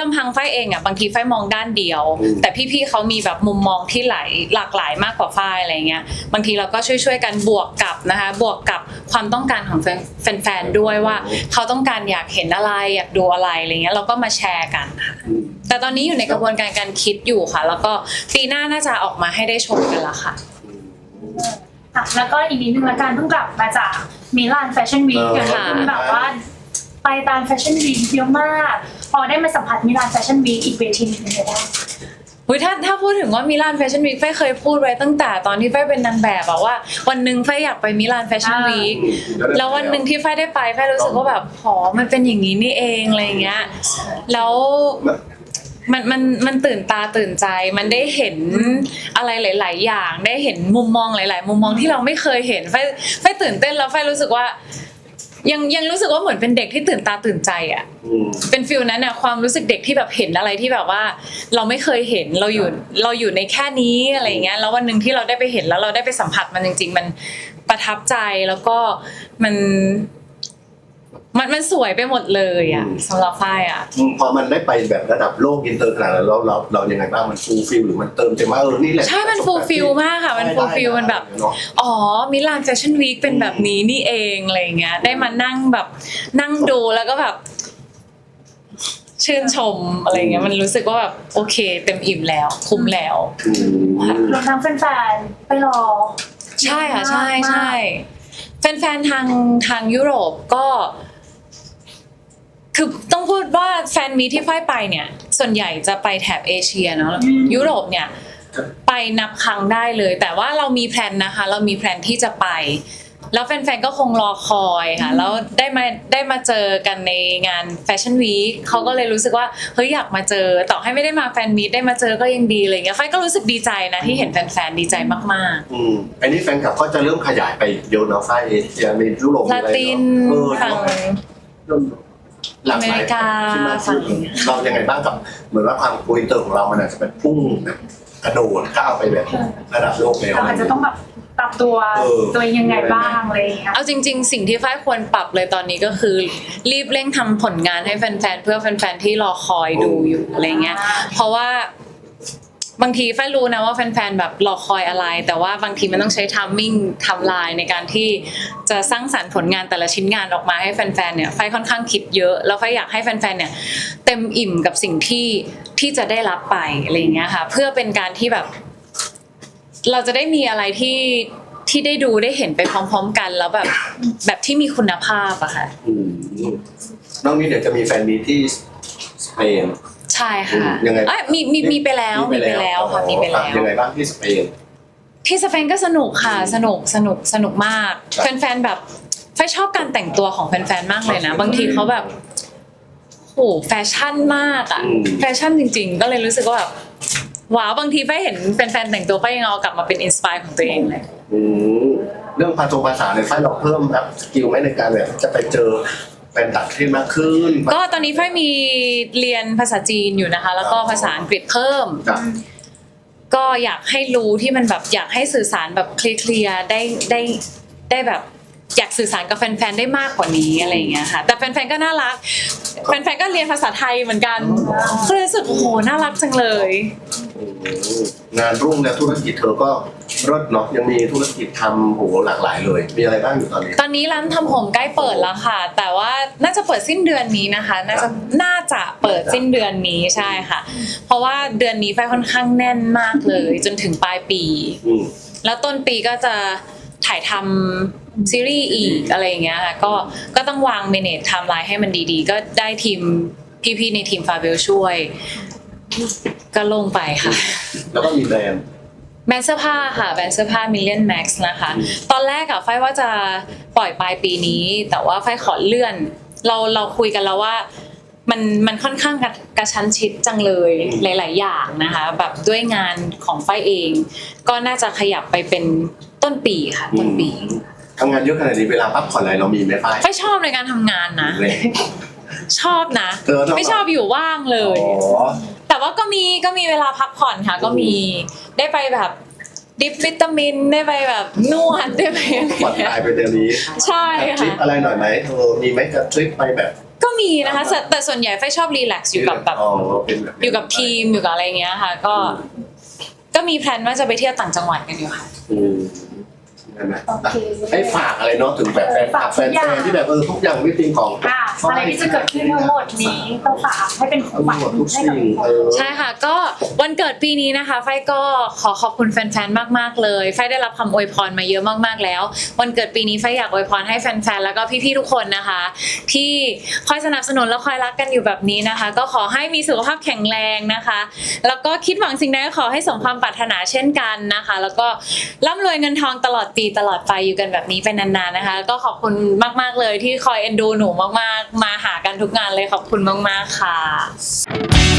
ลำพังไฟเองอะบางทีไฟมองด้านเดียวอืมแต่พี่ๆเขามีแบบมุมมองที่หลายหลากหลายมากกว่าไฟอะไรเงี้ยบางทีเราก็ช่วยๆกันบวกกับนะคะบวกกับความต้องการของแฟนๆด้วยว่า เขาต้องการอยากเห็นอะไรอยากดูอะไรอะไรเงี้ยเราก็มาแชร์กันค่ะอืมแต่ตอนนี้อยู่ในกระบวนการการคิดอยู่ค่ะ แล้วก็ปีหน้าน่าจะออกมาให้ได้ชมกันละค่ะอะแล้วก็อีกนิดนึงละกันเพิ่งกลับมาจากมิลานแฟชั่นวีคเออเดี๋ยวนี้คุณแบบว่า ไปตามแฟชั่นวีคเยอะมาก พอได้มาสัมผัสมิลานแฟชั่นวีคอีกเวทีหนึงเป็นไงบ้างอุ๊ยถ้าถ้าพูดถึงว่ามิลานแฟชั่นวีคไฟเคยพูดไว้ตั้งแต่ตอนที่ไฟเป็นนางแบบอะว่า วันหนึ่งไฟอยากไปมิลานแฟชั่นวีคแล้ววันหนึ่งที่ไฟได้ไปไฟรู้สึกว่าแบบหอมันเป็นอย่างนี้นี่เองอะไรอย่างเงี้ยแล้วมันมันมันตื่นตาตื่นใจมันได้เห็นอะไรหลาย ๆ อย่างได้เห็นมุมมองหลาย ๆ มุมมองที่เราไม่เคยเห็นไฟไฟตื่นเต้นแล้วไฟรู้สึกว่า ยังยังรู้สึกว่าเหมือนเป็นเด็กที่ตื่นตาตื่นใจอะอืม เป็นฟิลนั้นอะความรู้สึกเด็กที่แบบเห็นอะไรที่แบบว่า เราไม่เคยเห็นเราอยู่เราอยู่ในแค่นี้อะไรอย่างเงี้ยแล้ววันหนึ่งที่เราได้ไปเห็นแล้วเราได้ไปสัมผัสมันจริง ๆ มันประทับใจแล้วก็มัน มันมันสวยไปหมดเลยอะสำหรับฝ้ายอะอืมพอมันได้ไปแบบระดับโลกอินเตอร์ขนาดนั้นเราเราเรายังไงบ้างมันฟูลฟิลหรือมันเติมเต็มว่าเออนี่แหละใช่มันฟูลฟิลมากค่ะมันฟูลฟิลมันแบบเนาะอ๋อ มิลานแฟชั่นวีคเป็นแบบนี้นี่เองอะไรอย่างเงี้ย ได้มานั่งแบบนั่งดูแล้วก็แบบ ชื่นชมอะไรเงี้ย มันรู้สึกว่าแบบโอเค เต็มอิ่มแล้ว คุ้มแล้ว อืมรวมทั้งแฟนๆไปรอ ใช่ค่ะ ใช่ใช่ แฟนๆทางทางยุโรปก็ คือต้องพูดว่าแฟนมีที่ฝ้ายไปเนี่ย ส่วนใหญ่จะไปแถบเอเชียเนาะยุโรปเนี่ย ไปนับครั้งได้เลย แต่ว่าเรามีแพลนนะคะ เรามีแพลนที่จะไป แล้วแฟนๆก็คงรอคอยค่ะ แล้วได้มาได้มาเจอกันในงานแฟชั่นวีคเขาก็เลยรู้สึกว่าเฮ้ยอยากมาเจอ ต่อให้ไม่ได้มาแฟนมีตได้มาเจอก็ยังดีอะไรเงี้ยไฟก็รู้สึกดีใจนะที่เห็นแฟนๆดีใจมากๆ อืมอันนี้แฟนคลับก็จะเริ่มขยายไปเยอะเนาะฝ้ายเอเชียในยุโรปลาตินเออฝั่งหลากหลายอเมริกา ที่มากขึ้นฝั่งเรายังไงบ้างกับ เหมือนว่าความโกอินเตอร์ของเรามันอาจจะเป็นพุ่งแบบ กระโดดก้าวไปแบบระดับโลกแล้ว เราอาจจะต้องแบบปรับตัวเออ ตัวเองยังไงบ้างอะไรอย่างเงี้ยเอาจริง ๆ สิ่งที่ฝ้ายควรปรับเลยตอนนี้ก็คือ รีบเร่งทำผลงานให้แฟนๆ เพื่อแฟนๆ ที่รอคอยดูอยู่อะไรเงี้ย เพราะว่าบางทีฝ้ายรู้นะว่าแฟนๆ แบบรอคอยอะไร แต่ว่าบางทีมันต้องใช้ทัมมิ่งทำลายในการที่จะสร้างสรรค์ผลงานแต่ละชิ้นงานออกมาให้แฟนๆ เนี่ยฝ้ายค่อนข้างคิดเยอะ แล้วฝ้ายอยากให้แฟนๆ เนี่ยเต็มอิ่มกับสิ่งที่ ที่จะได้รับไปอะไรเงี้ยค่ะ เพื่อเป็นการที่แบบ เราจะได้มีอะไรที่ที่ได้ดูได้เห็นไปพร้อม ๆ กันแล้วแบบแบบที่มีคุณภาพอะค่ะอืมนอกนี้เดี๋ยวจะมีแฟนมีตที่สเปน ใช่ค่ะยังไงเอ้ยมีมีมีไปแล้วมีไปแล้วค่ะมีไปแล้วยังไงบ้างที่สเปนที่สเปนก็สนุกค่ะ สนุกสนุกสนุกมากครับแฟนๆแบบไฟชอบการแต่งตัวของแฟนๆมากเลยนะ บางทีเขาแบบ โหแฟชั่นมากอะอืม แฟชั่นจริง ๆ ก็เลยรู้สึกว่าแบบว้าวบางทีไฟเห็นแฟนๆแต่งตัวไฟยังเอากลับมาเป็นอินสปายของตัวเองเลย อืมเรื่องภาษาภาษาในยฝ้ายเราเพิ่มแบบสกิลไหมในการแบบจะไปเจอแฟนต่างประเทศมากขึ้นก็ตอนนี้ไฟมีเรียนภาษาจีนอยู่นะคะ แล้วก็ภาษาอังกฤษเพิ่มครับก็อยากให้รู้ที่มันแบบอยากให้สื่อสารแบบเคลียร์ๆได้ได้ได้แบบ อยากสื่อสารกับแฟนๆได้มากกว่านี้อะไรอย่างเงี้ยค่ะ แต่แฟนๆก็น่ารัก แฟนๆก็เรียนภาษาไทยเหมือนกันก็เลยรู้สึกโอ้โหน่ารักจังเลยอืมงานรุ่งแล้วธุรกิจเธอก็รดเนาะยังมีธุรกิจทำโหหลากหลายเลย มีอะไรบ้างอยู่ตอนนี้ ตอนนี้ร้านทำผมใกล้เปิดแล้วค่ะ แต่ว่าน่าจะเปิดสิ้นเดือนนี้นะคะ น่าจะน่าจะเปิดสิ้นเดือนนี้ใช่ค่ะ เพราะว่าเดือนนี้ไฟค่อนข้างแน่นมากเลย จนถึงปลายปี อืมแล้วต้นปีก็จะถ่ายทำ ซีรีส์อีกอะไรอย่างเงี้ยค่ะก็ก็ต้องวางเมเนจไทม์ไลน์ให้มันดีๆ ก็ได้ทีมพี่ๆในทีมฟาเบลช่วย ก็ลงไปค่ะ แล้วก็มีแบรนด์แบรนด์เสื้อผ้าค่ะแบรนด์เสื้อผ้า Million Max นะคะอืมตอนแรกอะไฟว่าจะปล่อยปลายปีนี้ แต่ว่าไฟขอเลื่อน เราเราคุยกันแล้วว่ามันมันค่อนข้างกระกระชั้นชิดจังเลยหลาย ๆ อย่างนะคะ แบบด้วยงานของไฟเอง ก็น่าจะขยับไปเป็นต้นปีค่ะ ต้นปี ทำงานเยอะขนาดนี้เวลาพักผ่อนอะไรเรามีไหมฝ้าย ไฟชอบในการทำงานนะเลยชอบนะ เออชอบ ไม่ชอบอยู่ว่างเลยอ๋อแต่ว่าก็มีก็มีเวลาพักผ่อนค่ะ ก็มีได้ไปแบบดิฟวิตามินได้ไปแบบนวดได้ไปอะไรผ่อนเงี้คลายยไปเดี๋ยวนี้ใช่ทริปค่ะ อะไรหน่อยไหมเธอมีไหมจะทริปไปแบบก็มีนะคะแต่แต่ส่วนใหญ่ไฟชอบรีแลกซ์อยู่กับแบบ อ๋อเป็นแบบอยู่กับทีมอยู่กับอะไรเงี้ยค่ะ ก็ ก็มีแพลนว่าจะไปเที่ยวต่างจังหวัดกันอยู่ค่ะ อืม นั่นแหละโอเค ให้ฝากอะไรเนาะถึงแบบแฟนคลับแฟฝากทุกอย่างนๆที่แบบเออทุกอย่างวิธีของอะอะไรที่จะเกิดขึ้นทั้งหมดนี้ต้องฝากให้เป็นของขวัญทุกให้สิ่กับงทุกคเอนอ ใช่ค่ะ ก็วันเกิดปีนี้นะคะ ไฟก็ขอขอบคุณแฟนๆ มากๆ เลย ไฟได้รับคำอวยพรมาเยอะมากๆ แล้ว วันเกิดปีนี้ไฟอยากอวยพรให้แฟนๆ แล้วก็พี่ๆ ทุกคนนะคะ ที่คอยสนับสนุนและคอยรักกันอยู่แบบนี้นะคะ ก็ขอให้มีสุขภาพแข็งแรงนะคะ แล้วก็คิดหวังสิ่งใดก็ขอให้สมความปรารถนาเช่นกันนะคะ แล้วก็ร่ำรวยเงินทองตลอดปีตลอดไปอยู่กันแบบนี้ไปนานๆนะคะ ก็ขอบคุณมากๆเลยที่คอยเอ็นดูหนูมากๆ มาหากันทุกงานเลยขอบคุณมากๆค่ะ